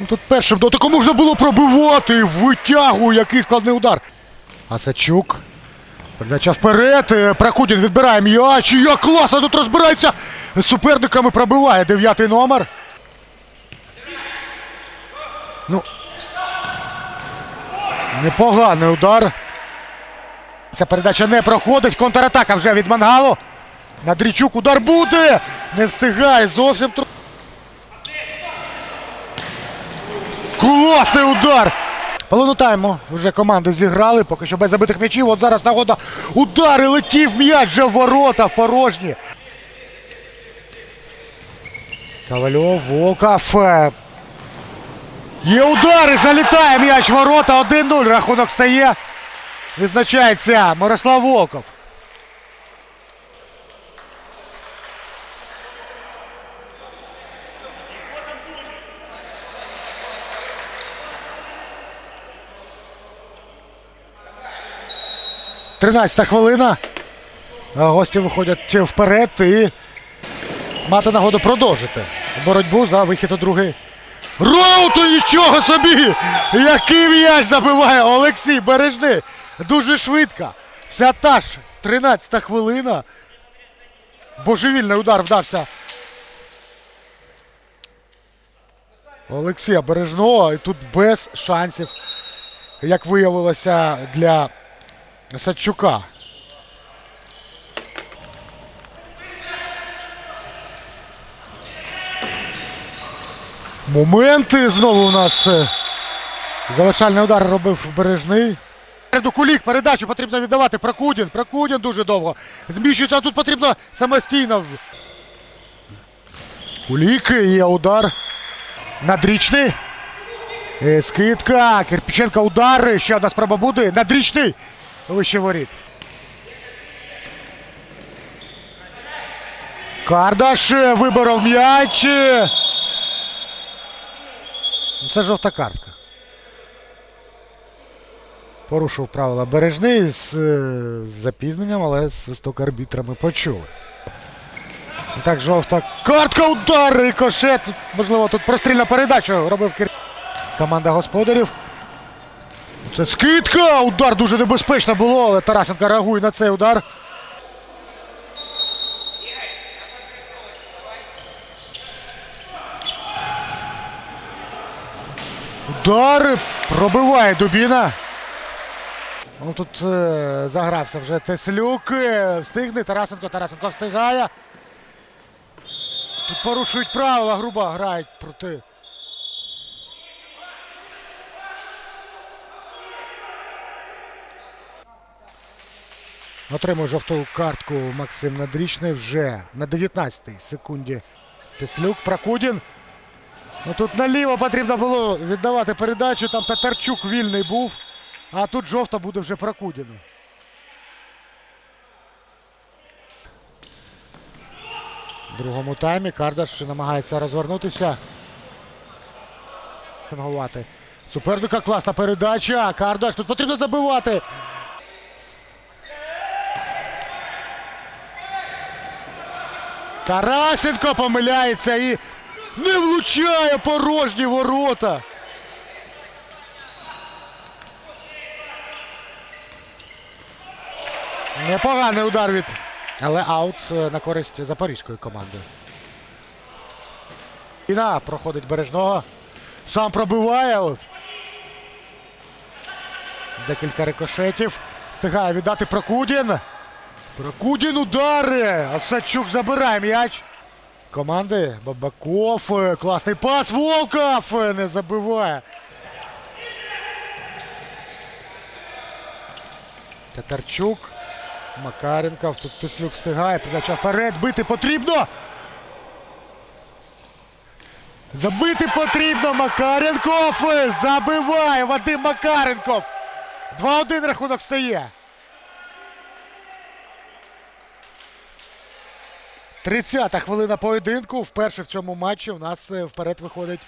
Ну, Тут першим дотиком можна було пробивати. Витягує, який складний удар. Асачук. Передача вперед. Е, Прокудін відбирає м'яч. Як класно тут розбирається. З суперниками пробиває дев'ятий номер. Ну. Непоганий удар. Ця передача не проходить. Контратака вже від Мангалу. Надрічук удар буде. Не встигає зовсім. тру- Класний удар! Половину тайму вже команди зіграли, поки що без забитих м'ячів. От зараз нагода. Удар і летів м'яч вже в ворота в порожні. Ковальов, Волков. Є удар і залітає м'яч в ворота. 1-0. Рахунок стає. Відзначається Мирослав Волков. Тринадцята хвилина. Гості виходять вперед і мати нагоду продовжити боротьбу за вихід у другий. Роуту нічого собі! Який м'яч забиває Олексій Бережний. Дуже швидко. Вся та ж 13 хвилина. Божевільний удар вдався. Олексія Бережного. І тут без шансів, як виявилося, для Садчука. Моменти знову у нас е, завершальний удар робив бережний. Кулік передачу потрібно віддавати. Прокудін. Прокудін дуже довго. Зміщується, а тут потрібно самостійно. Кулік є удар. Надрічний. Е, Скидка. Кирпіченка удар. Ще одна спроба буде. Надрічний. Вище воріт. Кардаш е, виборов м'яч. Ну, Це жовта картка. Порушив правила бережний з, е, запізненням, але свисток арбітра ми почули. І так, жовта картка, удар, рикошет. Можливо, тут прострільна передача робив Кир... команда господарів. Це скидка! Удар дуже небезпечно було, але Тарасенко реагує на цей удар. Удар пробиває Дубіна. Ну, тут е, загрався вже Теслюк. е, Встигне Тарасенко. Тарасенко встигає. Тут порушують правила, грубо грають проти. Отримує жовту картку Максим Надрічний вже на 19-й секунді. Теслюк, Прокудін. Ну тут наліво потрібно було віддавати передачу. Там Татарчук вільний був. А тут жовта буде вже Прокудіну. В другому таймі Кардаш намагається розвернутися. Суперника класна передача. Кардаш тут потрібно забивати. Тарасенко помиляється і не влучає порожні ворота. Непоганий удар від. Але аут е, на користь запорізької команди. Іна проходить бережного. Сам пробиває. Декілька рикошетів. Встигає віддати Прокудін. Прокудін удари. Осадчук забирає м'яч. Команди Бабаков. е, Класний пас. Волков е, не забиває. Татарчук. Макаренков. Тут Теслюк встигає. Передача вперед. Бити потрібно. Забити потрібно. Макаренков. е, Забиває Вадим Макаренков. 2-1 рахунок стає. 30-та хвилина поєдинку. Вперше в цьому матчі у нас е, вперед виходить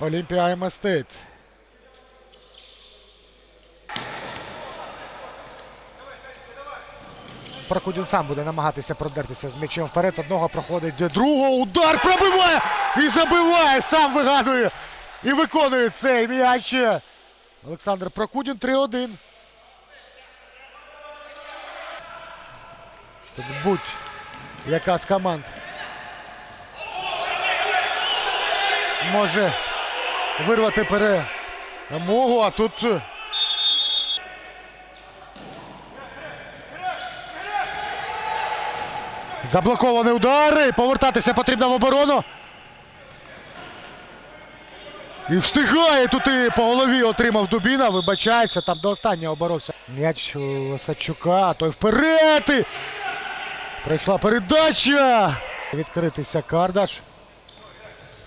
Олімпія Аймастит. Прокудін сам буде намагатися продертися з м'ячем вперед. Одного проходить, другого удар пробиває і забиває. Сам вигадує І виконує цей м'яч. Олександр Прокудін 3-1. Тут будь яка з команд може вирвати перемогу, а тут. е, Заблокований удар. Повертатися потрібно в оборону. І встигає тут і по голові отримав Дубіна. Вибачається, там до останнього боровся. М'яч у Осадчука, той вперед. І Прийшла передача. Відкритися Кардаш.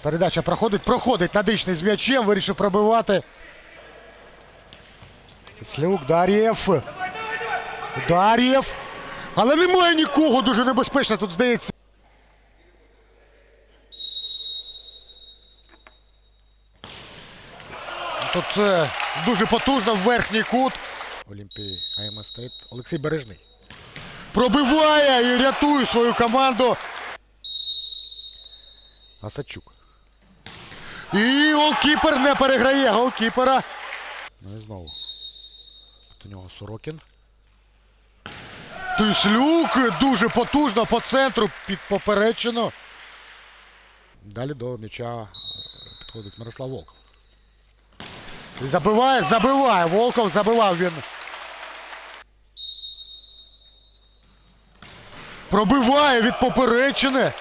Передача проходить, проходить надичний з м'ячем, вирішив пробивати. Кислюк, Дар'єв. Дар'єв. Але немає нікого, дуже небезпечно тут здається. Тут е, дуже потужно в верхній кут. Олімпії АМ Стейт. Олексій Бережний. Пробиває і рятує свою команду. Асачук. І голкіпер не переграє голкіпера. Ну і знову. Тут у нього Сорокін. Тислюк дуже потужно по центру під поперечину. Далі до м'яча е, підходить Мирослав Волков. І забиває, забиває. Волков забивав він. Пробиває від поперечини.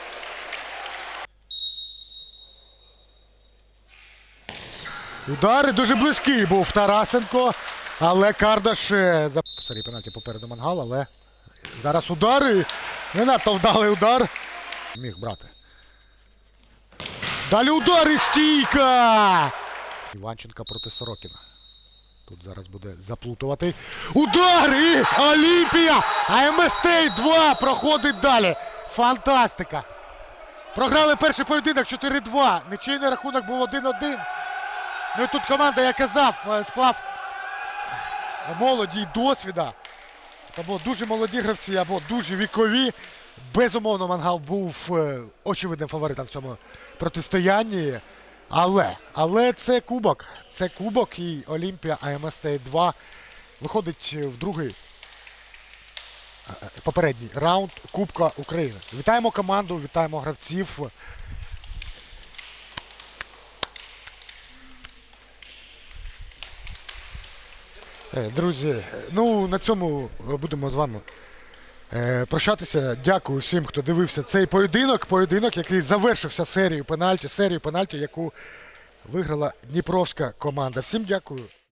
Удари дуже близький був Тарасенко. Але Кардаш е, за пенальті попереду Мангал, але зараз удари. Не надто вдалий удар. Міг брати. Далі удар і стійка! Іванченка проти Сорокіна. Тут зараз буде заплутувати. Удар! І Олімпія! АМСТ 2 проходить далі. Фантастика! Програли перший поєдинок 4-2. Нічийний рахунок був 1-1. Ну і тут команда, я казав, е, сплав молоді й досвіда. Або дуже молоді гравці, або дуже вікові. Безумовно, Мангал був е, очевидним фаворитом в цьому протистоянні. Але, але це кубок. Це кубок і Олімпія АМСТ 2 виходить в другий е, е, попередній раунд Кубка України. Вітаємо команду, вітаємо гравців. Е, Друзі, ну на цьому будемо з вами е, прощатися. Дякую всім, хто дивився цей поєдинок. Поєдинок, який завершився серією пенальті, серію пенальті, яку виграла Дніпровська команда. Всім дякую.